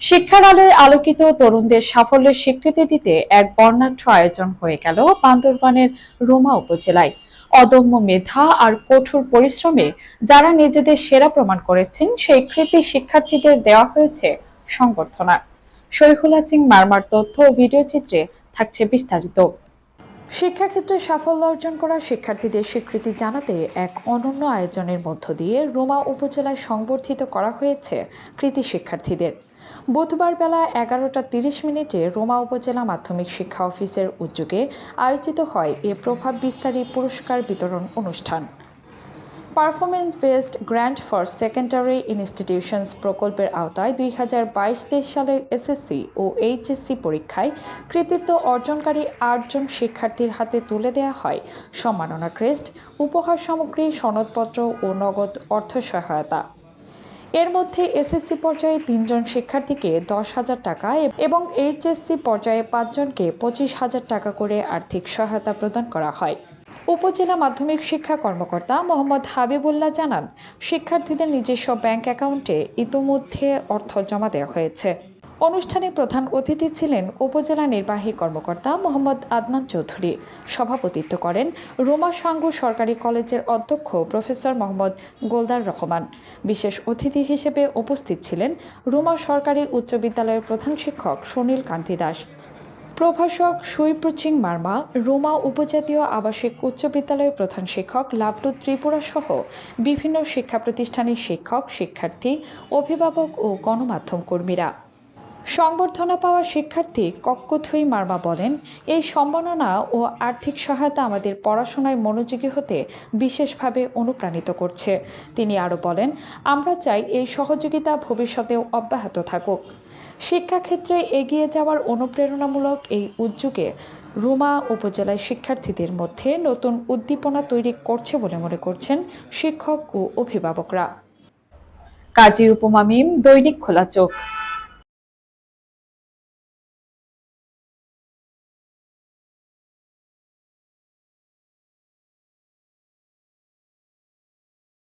শিক্ষার আলোয় আলোকিত তরুণদের সাফল্যের স্বীকৃতি দিতে এক বর্ণাঢ্য আয়োজন হয়ে গেল বান্দরবানের রোমা উপজেলায়। অদম্য মেধা আর কঠোর পরিশ্রমে যারা নিজেদের সেরা প্রমাণ করেছেন, সেই কৃতি শিক্ষার্থীদের দেওয়া হয়েছে সংবর্ধনা। শৈখুলা সিং মারমার তথ্য ও ভিডিও চিত্রে থাকছে বিস্তারিত। শিক্ষাক্ষেত্রে সাফল্য অর্জন করা শিক্ষার্থীদের স্বীকৃতি জানাতে এক অনন্য আয়োজনের মধ্য দিয়ে রোমা উপজেলায় সংবর্ধিত করা হয়েছে কৃতি শিক্ষার্থীদের। বুধবার বেলা এগারোটা তিরিশ মিনিটে রোমা উপজেলা মাধ্যমিক শিক্ষা অফিসের উদ্যোগে আয়োজিত হয় এ প্রভাব বিস্তারী পুরস্কার বিতরণ অনুষ্ঠান। Performance based grant for secondary institutions প্রকল্পের আওতায় দুই হাজার বাইশ তেইশ সালের এসএসসি ও এইচএসসি পরীক্ষায় কৃতিত্ব অর্জনকারী আটজন শিক্ষার্থীর হাতে তুলে দেওয়া হয়। সম্মাননা ক্রেস্ট, উপহার সামগ্রী, সনদপত্র ও নগদ অর্থ সহায়তা এর মধ্যে এসএসসি পর্যায়ে তিনজন শিক্ষার্থীকে দশ হাজার টাকা এবং এইচএসসি পর্যায়ে পাঁচজনকে পঁচিশ হাজার টাকা করে আর্থিক সহায়তা প্রদান করা হয়। উপজেলা মাধ্যমিক শিক্ষা কর্মকর্তা মোহাম্মদ হাবিবুল্লাহ জানান, শিক্ষার্থীদের নিজস্ব ব্যাংক অ্যাকাউন্টে ইতোমধ্যে অর্থ জমা দেওয়া হয়েছে। অনুষ্ঠানে প্রধান অতিথি ছিলেন উপজেলা নির্বাহী কর্মকর্তা মোহাম্মদ আদনান চৌধুরী। সভাপতিত্ব করেন রোমা সাঙ্গু সরকারি কলেজের অধ্যক্ষ প্রফেসর মোহাম্মদ গোলদার রহমান। বিশেষ অতিথি হিসেবে উপস্থিত ছিলেন রোমা সরকারি উচ্চ বিদ্যালয়ের প্রধান শিক্ষক সুনীল কান্তি দাস। প্রভাষক সুইপ্রচিং মার্মা, রোমা উপজাতীয় আবাসিক উচ্চ বিদ্যালয়ের প্রধান শিক্ষক লাভলু ত্রিপুরা সহ বিভিন্ন শিক্ষা প্রতিষ্ঠানের শিক্ষক, শিক্ষার্থী, অভিভাবক ও গণমাধ্যম কর্মীরা। সংবর্ধনা পাওয়া শিক্ষার্থী কক্কথুই মার্মা বলেন, এই সম্মাননা ও আর্থিক সহায়তা আমাদের পড়াশোনায় মনোযোগী হতে বিশেষভাবে অনুপ্রাণিত করছে। তিনি আরও বলেন, আমরা চাই এই সহযোগিতা ভবিষ্যতেও অব্যাহত থাকুক। শিক্ষাক্ষেত্রে এগিয়ে যাওয়ার অনুপ্রেরণামূলক এই উদ্যোগে রুমা উপজেলায় শিক্ষার্থীদের মধ্যে নতুন উদ্দীপনা তৈরি করছে বলে মনে করছেন শিক্ষক ও অভিভাবকরা। কাজী উপমা মিম, দৈনিক খোলা চোখ।